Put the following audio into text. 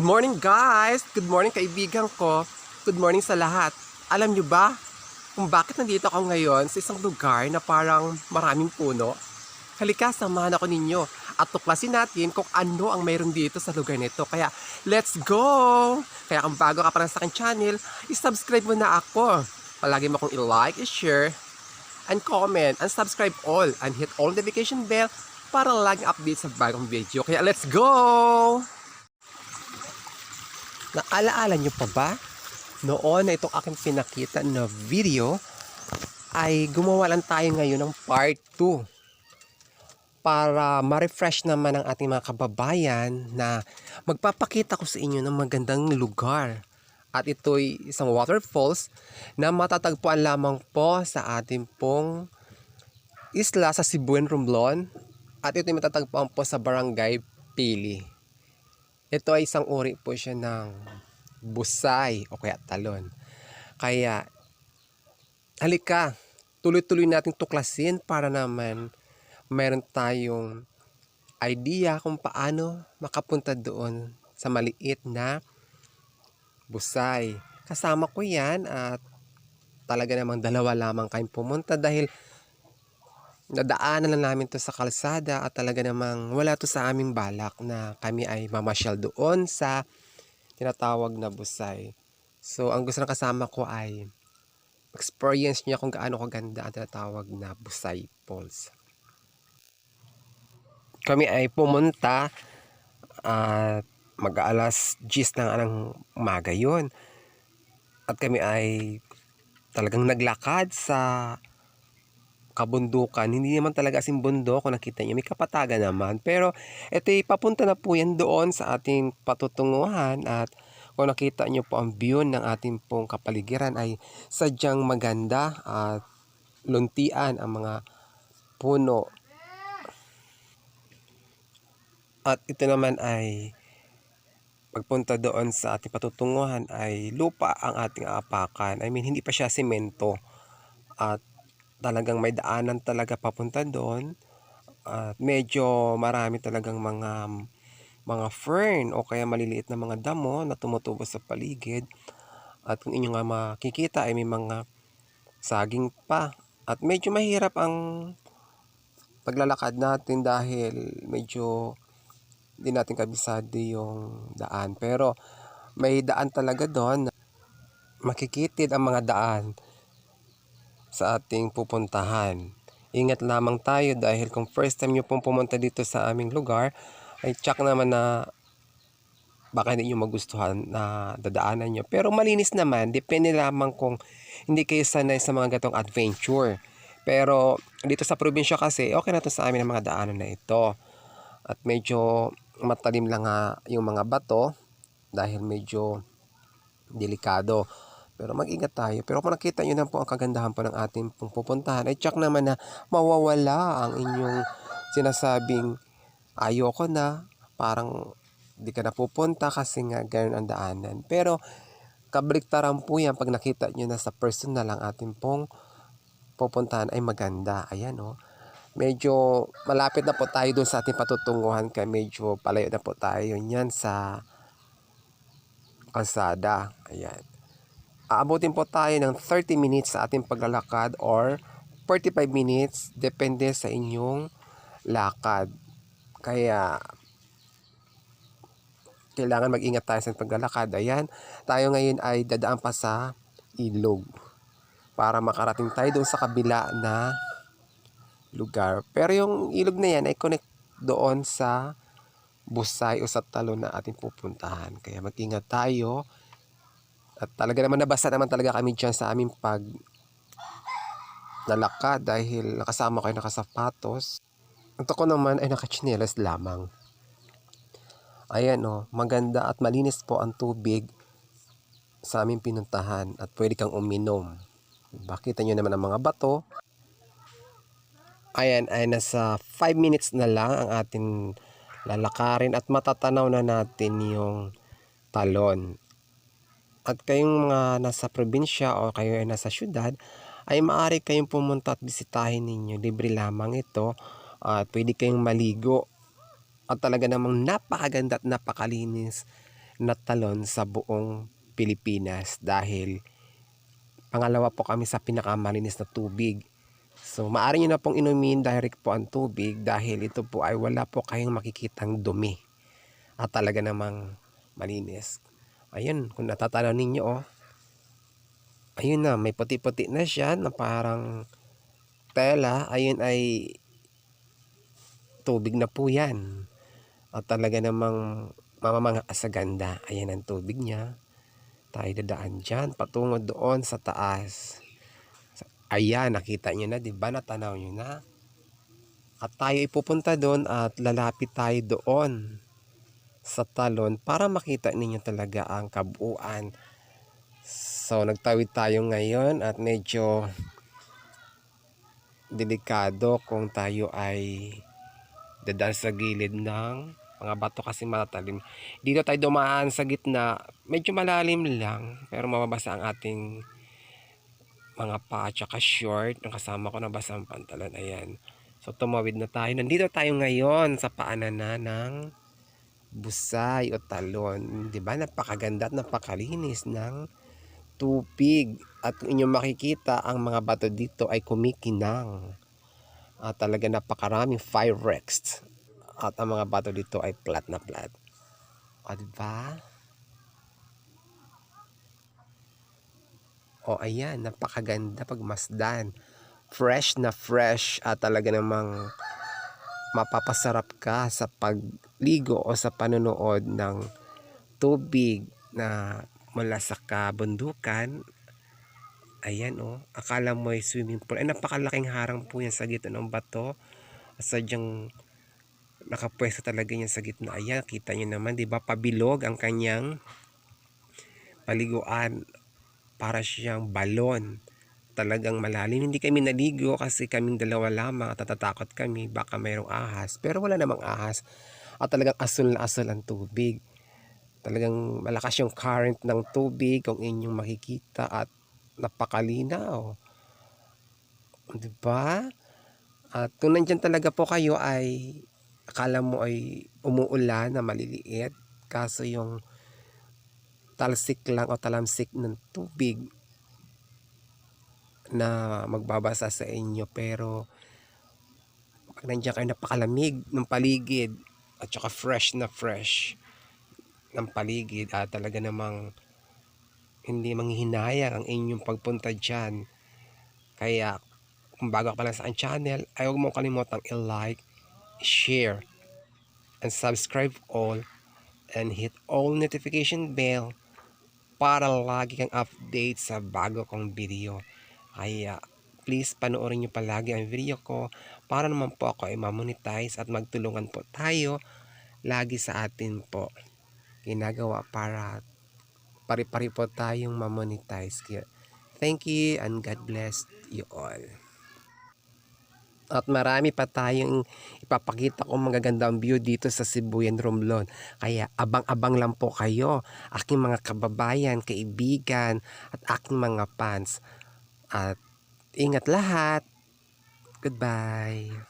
Good morning guys! Good morning kaibigan ko. Good morning sa lahat. Alam nyo ba kung bakit nandito ako ngayon sa isang lugar na parang maraming puno? Halika, samahan ako ninyo at tuklasin natin kung ano ang mayroon dito sa lugar nito. Kaya, let's go! Kaya kung bago ka pa sa aking channel, isubscribe mo na ako. Palagi mo akong i-like, i-share, and comment, and subscribe all, and hit all notification bell para laging update sa bagong video. Kaya, let's go! Naalaala nyo pa ba? Noon na itong aking pinakita na video ay gumawa lang tayo ngayon ng part 2 para ma-refresh naman ang ating mga kababayan na magpapakita ko sa inyo ng magandang lugar. At ito'y isang waterfalls na matatagpuan lamang po sa ating pong isla sa Sibuyan, Romblon. At ito'y matatagpuan po sa Barangay Pili. Ito ay isang uri po siya ng busay o kaya talon. Kaya, halika, tuloy-tuloy nating tuklasin para naman meron tayong idea kung paano makapunta doon sa maliit na busay. Kasama ko yan at talaga namang dalawa lamang kayong pumunta dahil nadaanan lang namin to sa kalsada at talaga namang wala to sa aming balak na kami ay mamasyal doon sa tinatawag na busay. So, ang gusto ng kasama ko ay experience niya kung gaano kaganda ang tinatawag na busay falls. Kami ay pumunta at mag-aalas 10 ng anong umaga yun. At kami ay talagang naglakad sa kabundukan. Hindi naman talaga asin bundok kung nakita niyo. May kapatagan naman. Pero ito papunta na po yan doon sa ating patutunguhan at kung nakita niyo po ang view ng ating pong kapaligiran ay sadyang maganda at luntian ang mga puno. At ito naman ay pagpunta doon sa ating patutunguhan ay lupa ang ating aapakan. I mean, hindi pa siya semento. At talagang may daanan talaga papunta doon. At medyo marami talagang mga mga fern o kaya maliliit na mga damo na tumutubo sa paligid. At kung inyo nga makikita ay may mga saging pa. At medyo mahirap ang paglalakad natin dahil medyo hindi natin kabisado yung daan. Pero may daan talaga doon. Makikitid ang mga daan sa ating pupuntahan. Ingat lamang tayo dahil kung first time nyo pong pumunta dito sa aming lugar, ay tsak naman na baka hindi nyo magustuhan na dadaanan nyo. Pero malinis naman, depende lamang kung hindi kayo sanay sa mga gatong adventure. Pero dito sa probinsya kasi, okay na to sa amin ang mga daanan na ito. At medyo matalim lang nga yung mga bato dahil medyo delikado. Pero mag-ingat tayo. Pero kung nakita nyo na po ang kagandahan po ng ating pong pupuntahan, ay tsak naman na mawawala ang inyong sinasabing ayoko na, parang di ka na pupunta kasi nga ganun ang daanan. Pero kabaliktaran po yan pag nakita nyo na sa personal ang ating pong pupuntahan ay maganda. Ayan o. Oh. Medyo malapit na po tayo doon sa ating patutunguhan kaya medyo palayo na po tayo niyan sa kalsada. Ayan. Aabutin po tayo ng 30 minutes sa ating paglalakad or 45 minutes depende sa inyong lakad. Kaya kailangan mag-ingat tayo sa paglalakad. Ayan, tayo ngayon ay dadaan pa sa ilog para makarating tayo doon sa kabila na lugar. Pero yung ilog na yan ay connect doon sa busay o sa talon na ating pupuntahan. Kaya mag-ingat tayo at talaga naman nabasa naman talaga kami dyan sa aming pag nalakad dahil nakasama kayo nakasapatos. At ako naman ay nakachinelas lamang. Ayan o, oh, maganda at malinis po ang tubig sa aming pinuntahan at pwede kang uminom. Bakita nyo naman ang mga bato. Ayan ay nasa 5 minutes na lang ang ating lalakarin at matatanaw na natin yung talon. At kayong mga nasa probinsya o kayo ay nasa syudad, ay maaari kayong pumunta at bisitahin ninyo. Libre lamang ito at pwede kayong maligo. At talaga namang napakaganda at napakalinis na talon sa buong Pilipinas dahil pangalawa po kami sa pinakamalinis na tubig. So, maaari nyo na pong inumin direct po ang tubig dahil ito po ay wala po kayong makikitang dumi. At talaga namang malinis. Ayun, kung natatanaw ninyo, oh. Ayun na, may puti-puti na siya na parang tela. Ayun ay tubig na po yan. At talaga namang mamamanga sa ganda. Ayan ang tubig niya. Tayo dadaan dyan, patungo doon sa taas. Ayan, nakita nyo na, di ba? Natanaw nyo na. At tayo ipupunta doon at lalapit tayo doon sa talon para makita ninyo talaga ang kabuuan. So, nagtawid tayo ngayon at medyo delikado kung tayo ay dadaan sa gilid ng mga bato kasi matatalim. Dito tayo dumaan sa gitna, medyo malalim lang, pero mababasa ang ating mga paa tsaka short. Ang kasama ko nabasa ang pantalon. Ayan. So tumawid na tayo. Nandito tayo ngayon sa paanan na ng busay o talon. 'Di ba? Napakaganda at napakalinis ng tubig. At inyong makikita, ang mga bato dito ay kumikinang. At talaga napakaraming fireworks. At ang mga bato dito ay flat na flat. O, diba? O, ayan. Napakaganda pagmasdan. Fresh na fresh. At talaga namang mapapasarap ka sa pagligo o sa panonood ng tubig na mula sa kabundukan. Ayan o, oh, akala mo ay swimming pool. Ay napakalaking harang po yan sa gitna ng bato. Sadyang nakapwesto talaga yan sa gitna. Ayan, kita nyo naman, di ba? Pabilog ang kanyang paliguan para siyang balon. Talagang malalim. Hindi kami naligo kasi kaming dalawa lamang at natatakot kami. Baka mayroong ahas. Pero wala namang ahas. At talagang asul na asul ang tubig. Talagang malakas yung current ng tubig kung inyong makikita at napakalinaw. Di ba? At kung nandyan talaga po kayo ay akala mo ay umuulan na maliliit. Kaso yung talsik lang o talamsik ng tubig na magbabasa sa inyo pero pag nandiyan kayo napakalamig ng paligid at saka fresh na fresh ng paligid at talaga namang hindi manghihinayang ang inyong pagpunta dyan kaya kung bago ka pa lang sa channel ay huwag mong kalimutang i-like share and subscribe all and hit all notification bell para lagi kang update sa bago kong video. Kaya please panoorin nyo palagi ang video ko para naman po ako ay mamonetize at magtulungan po tayo lagi sa atin po ginagawa para pari-pari po tayong mamonetize. Thank you and God bless you all. At marami pa tayong ipapakita kong magagandang view dito sa Sibuyan Romblon. Kaya abang-abang lang po kayo, aking mga kababayan, kaibigan, at aking mga fans. At ingat lahat. Goodbye.